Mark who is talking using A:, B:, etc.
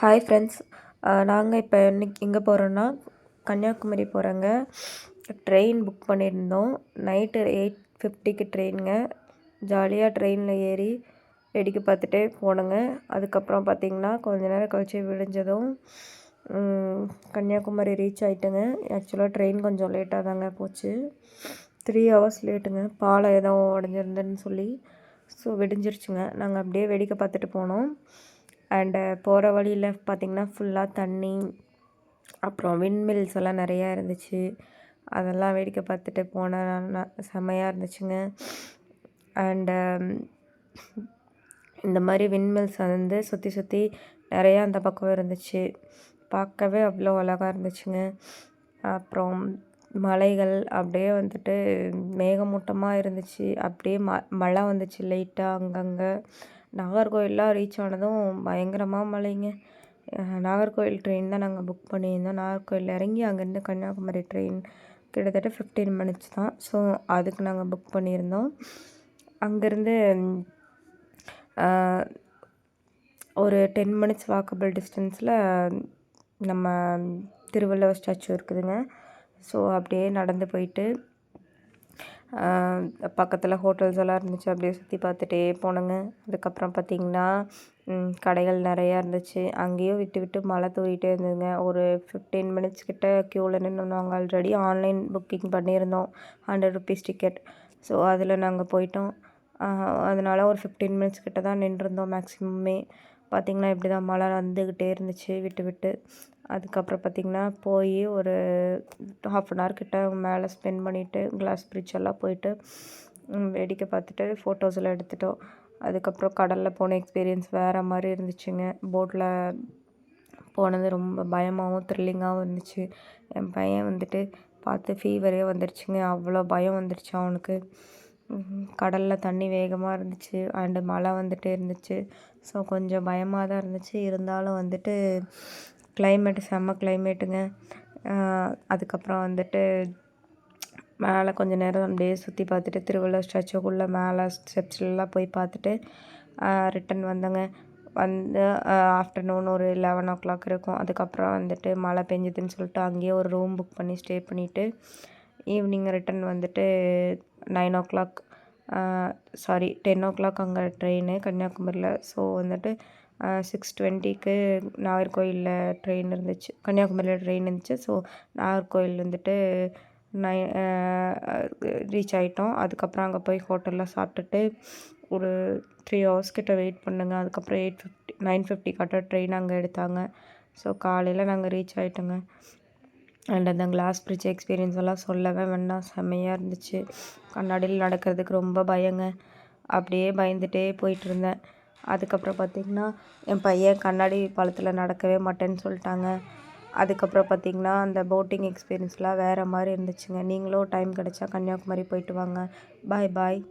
A: Hi friends நாங்கள் இப்போ இன்னைக்கு எங்கே போகிறோன்னா கன்னியாகுமரி போகிறோங்க ட்ரெயின் புக் பண்ணியிருந்தோம். நைட்டு எயிட் ஃபிஃப்டிக்கு ட்ரெயினுங்க ஜாலியாக ட்ரெயினில் ஏறி வேடிக்கை பார்த்துட்டே போனோங்க. அதுக்கப்புறம் பார்த்திங்கன்னா கொஞ்ச நேரம் கழிச்சு விடிஞ்சதும் கன்னியாகுமரி ரீச் ஆகிட்டுங்க ஆக்சுவலாக ட்ரெயின் கொஞ்சம் லேட்டாக தாங்க போச்சு. த்ரீ ஹவர்ஸ் லேட்டுங்க பாலம் ஏதோ உடஞ்சிருந்தேன்னு சொல்லி ஸோ விடிஞ்சிருச்சுங்க. நாங்கள் அப்படியே வேடிக்கை பார்த்துட்டு போனோம். அண்டு போகிற வழியில் பார்த்திங்கன்னா ஃபுல்லாக தண்ணி அப்புறம் விண்மில்ஸ் எல்லாம் நிறையா இருந்துச்சு. அதெல்லாம் வேடிக்கை பார்த்துட்டு போன செம்மையாக இருந்துச்சுங்க. அண்டு um, இந்த மாதிரி விண்மில்ஸ் வந்து சுற்றி சுற்றி நிறையா அந்த பக்கம் இருந்துச்சு. பார்க்கவே அவ்வளோ அழகாக இருந்துச்சுங்க. அப்புறம் மலைகள் அப்படியே வந்துட்டு மேகமூட்டமாக இருந்துச்சு. அப்படியே ம மழை வந்துச்சு லைட்டாக அங்கங்கே. நாகர்கோவில்லாம் ரீச் ஆனதும் பயங்கரமாக மழைங்க. நாகர்கோவில் ட்ரெயின் தான் நாங்கள் புக் பண்ணியிருந்தோம். நாகர்கோவில் இறங்கி அங்கேருந்து கன்னியாகுமரி ட்ரெயின் கிட்டத்தட்ட ஃபிஃப்டீன் மினிட்ஸ் தான். ஸோ அதுக்கு நாங்கள் புக் பண்ணியிருந்தோம். அங்கேருந்து ஒரு டென் மினிட்ஸ் வாக்கபிள் டிஸ்டன்ஸில் நம்ம திருவள்ளுவர் ஸ்டாச்சு இருக்குதுங்க. ஸோ அப்படியே நடந்து போயிட்டு பக்கத்தில் ஹோட்டல்ஸ் எல்லாம் இருந்துச்சு. அப்படியே சுற்றி பார்த்துட்டே போனோங்க. அதுக்கப்புறம் பார்த்திங்கன்னா கடைகள் நிறையா இருந்துச்சு. அங்கேயும் விட்டு விட்டு மழை தூவிட்டே இருந்ததுங்க. ஒரு ஃபிஃப்டீன் மினிட்ஸ் கிட்ட க்யூவில் நின்று நாங்கள் ஆல்ரெடி ஆன்லைன் புக்கிங் பண்ணியிருந்தோம். ஹண்ட்ரட் ருபீஸ் டிக்கெட் ஸோ அதில் நாங்கள் போயிட்டோம். அதனால் ஒரு ஃபிஃப்டீன் மினிட்ஸ் கிட்ட தான் நின்றுருந்தோம் மேக்ஸிமமே பார்த்திங்கன்னா இப்படி தான் மழை வந்துக்கிட்டே இருந்துச்சு விட்டு விட்டு. அதுக்கப்புறம் பார்த்திங்கன்னா போய் ஒரு ஹாஃப் அன் ஹவர் கிட்ட மேலே ஸ்பெண்ட் பண்ணிவிட்டு கிளாஸ் பிரிட்ஜ் எல்லாம் போயிட்டு வேடிக்கை பார்த்துட்டு ஃபோட்டோஸ் எல்லாம் எடுத்துட்டோம். அதுக்கப்புறம் கடலில் போன எக்ஸ்பீரியன்ஸ் வேறு மாதிரி இருந்துச்சுங்க. போட்டில் போனது ரொம்ப பயமாகவும் த்ரில்லிங்காகவும் இருந்துச்சு. என் பையன் வந்துட்டு பார்த்து ஃபீவரே வந்துடுச்சுங்க அவ்வளோ பயம் வந்துடுச்சு அவனுக்கு. கடலில் தண்ணி வேகமாக இருந்துச்சு. அண்டு மழை வந்துகிட்டே இருந்துச்சு. ஸோ கொஞ்சம் பயமாக தான் இருந்துச்சு. இருந்தாலும் வந்துட்டு கிளைமேட் செம்ம கிளைமேட்டுங்க அதுக்கப்புறம் வந்துட்டு மேலே கொஞ்சம் நேரம் அப்படியே சுற்றி பார்த்துட்டு திருவள்ளுவர் ஸ்டாச்சுக்குள்ளே மேலே ஸ்டெப்ஸ்லாம் போய் பார்த்துட்டு ரிட்டன் வந்தேங்க. வந்து ஆஃப்டர்நூன் ஒரு லெவன் ஓ கிளாக் இருக்கும். அதுக்கப்புறம் வந்துட்டு மழை பெஞ்சுதுன்னு சொல்லிட்டு அங்கேயே ஒரு ரூம் புக் பண்ணி ஸ்டே பண்ணிவிட்டு ஈவினிங் ரிட்டன் வந்துட்டு nine o'clock sorry ten o'clock அங்கே ட்ரெயின் கன்னியாகுமரியில். ஸோ வந்துட்டு uh, சிக்ஸ் டுவெண்ட்டிக்கு நாகர்கோயிலில் ட்ரெயின் இருந்துச்சு. கன்னியாகுமரியில் ட்ரெயின் இருந்துச்சு. ஸோ நாகர்கோயில் வந்துட்டு நை ரீச் uh, ஆகிட்டோம் அதுக்கப்புறம் அங்கே போய் ஹோட்டலில் சாப்பிட்டுட்டு ஒரு த்ரீ ஹவர்ஸ் கிட்ட வெயிட் பண்ணுங்க. அதுக்கப்புறம் எயிட் ஃபிஃப்டி நைன் ஃபிஃப்டி கட்ட ட்ரெயின் அங்கே எடுத்தாங்க. ஸோ காலையில் நாங்கள் ரீச் ஆகிட்டோங்க அண்ட் அந்த கிளாஸ் பிரிட்ஜ் எக்ஸ்பீரியன்ஸ் எல்லாம் சொல்லவே வேண்டாம். செம்மையாக இருந்துச்சு. கண்ணாடியில் நடக்கிறதுக்கு ரொம்ப பயங்க. அப்படியே பயந்துகிட்டே போயிட்டு இருந்தேன். அதுக்கப்புறம் பார்த்திங்கன்னா என் பையன் கண்ணாடி பாலத்தில் நடக்கவே மாட்டேன்னு சொல்லிட்டாங்க. அதுக்கப்புறம் பார்த்திங்கன்னா அந்த போட்டிங் எக்ஸ்பீரியன்ஸ்லாம் வேறு மாதிரி இருந்துச்சுங்க. நீங்களும் டைம் கிடச்சா கன்னியாகுமரி போயிட்டு வாங்க. பாய் பாய்